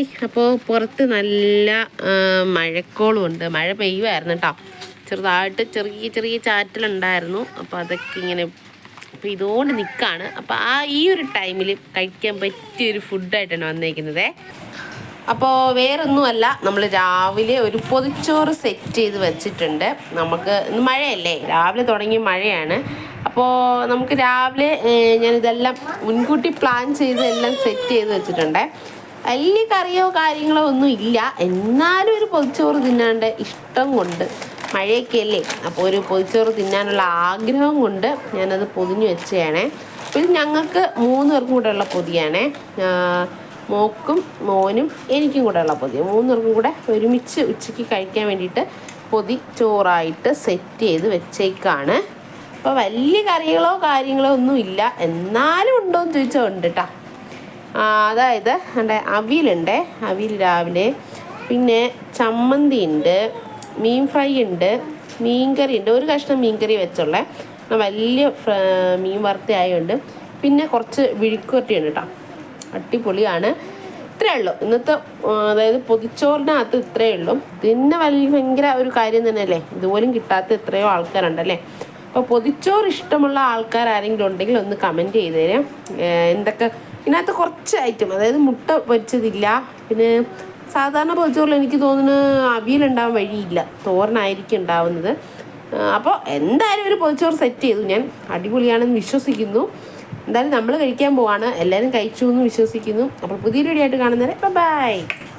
Hi അപ്പോൾ പുറത്ത് നല്ല ആ, മഴക്കോളും ഉണ്ട്. മഴ പെയ്യുമായിരുന്നു കേട്ടോ ചെറുതായിട്ട് ചെറിയ ചെറിയ ചാറ്റലുണ്ടായിരുന്നു. അപ്പോൾ അതൊക്കെ ഇങ്ങനെ അപ്പോൾ ഇതുകൊണ്ട് നിൽക്കുകയാണ് അപ്പോൾ ആ ഈ ഒരു ടൈമിൽ കഴിക്കാൻ പറ്റിയൊരു ഫുഡായിട്ടാണ് വന്നേക്കുന്നത്. അപ്പോൾ വേറൊന്നുമല്ല നമ്മൾ രാവിലെ ഒരു പൊതിച്ചോറ് സെറ്റ് ചെയ്ത് വെച്ചിട്ടുണ്ട്. നമുക്ക് മഴയല്ലേ? രാവിലെ തുടങ്ങി മഴയാണ്. അപ്പോൾ നമുക്ക് രാവിലെ ഞാൻ ഇതെല്ലാം മുൻകൂട്ടി പ്ലാൻ ചെയ്ത് എല്ലാം സെറ്റ് ചെയ്ത് വെച്ചിട്ടുണ്ട്. വലിയ കറിയോ കാര്യങ്ങളോ ഒന്നും ഇല്ല. എന്നാലും ഒരു പൊതിച്ചോറ് തിന്നാണ്ട് ഇഷ്ടം കൊണ്ട് മഴയൊക്കെയല്ലേ? അപ്പോൾ ഒരു പൊതിച്ചോറ് തിന്നാനുള്ള ആഗ്രഹം കൊണ്ട് ഞാനത് പൊതിഞ്ഞു വെച്ചതാണേ ഇത് ഞങ്ങൾക്ക് മൂന്ന് പേർക്കും കൂടെ ഉള്ള പൊതിയാണേ മോക്കും മോനും എനിക്കും കൂടെ ഉള്ള പൊതി മൂന്ന് പേർക്കും കൂടെ ഒരുമിച്ച് ഉച്ചയ്ക്ക് കഴിക്കാൻ വേണ്ടിയിട്ട് പൊതി ചോറായിട്ട് സെറ്റ് ചെയ്ത് വെച്ചേക്കാണ്. അപ്പോൾ വലിയ കറികളോ കാര്യങ്ങളോ ഒന്നും ഇല്ല. എന്നാലും ഉണ്ടോ എന്ന് ചോദിച്ചാൽ ഉണ്ട് കേട്ടോ അതായത് എന്റെ അവിയലുണ്ട് അവിൽ രാവിലെ. പിന്നെ ചമ്മന്തി ഉണ്ട് മീൻ ഫ്രൈ ഉണ്ട് മീൻകറി ഉണ്ട് ഒരു കഷ്ണം മീൻകറി വെച്ചുള്ള വലിയ മീൻ വറുത്ത ആയതുകൊണ്ട് പിന്നെ കുറച്ച് വിഴുക്കുവരട്ടി ഉണ്ട് കേട്ടോ. അടിപൊളിയാണ്. ഇത്രയേ ഉള്ളൂ. ഇന്നത്തെ അതായത് അതായത് പൊതിച്ചോറിനകത്ത് ഇത്രയേ ഉള്ളൂ. പിന്നെ വലിയ ഭയങ്കര ഒരു കാര്യം തന്നെയല്ലേ? ഇതുപോലും കിട്ടാത്ത എത്രയോ ആൾക്കാരുണ്ടല്ലേ? അപ്പോൾ പൊതിച്ചോറ് ഇഷ്ടമുള്ള ആൾക്കാർ ആരെങ്കിലും ഉണ്ടെങ്കിൽ ഒന്ന് കമന്റ് ചെയ്ത് തരാം എന്തൊക്കെ? ഇതിനകത്ത് കുറച്ച് ഐറ്റം അതായത് മുട്ട പൊരിച്ചതില്ല. പിന്നെ സാധാരണ പൊതിച്ചോറിൽ എനിക്ക് തോന്നുന്നു അവിയലുണ്ടാവാൻ വഴിയില്ല. തോരനായിരിക്കും ഉണ്ടാവുന്നത്. അപ്പോൾ എന്തായാലും ഒരു പൊതിച്ചോറ് സെറ്റ് ചെയ്തു ഞാൻ. അടിപൊളിയാണെന്ന് വിശ്വസിക്കുന്നു. എന്തായാലും നമ്മൾ കഴിക്കാൻ പോവാണ്. എല്ലാവരും കഴിച്ചു എന്ന് വിശ്വസിക്കുന്നു. അപ്പോൾ പുതിയൊരു വീഡിയോ ആയിട്ട് കാണുന്നവരെ ബൈ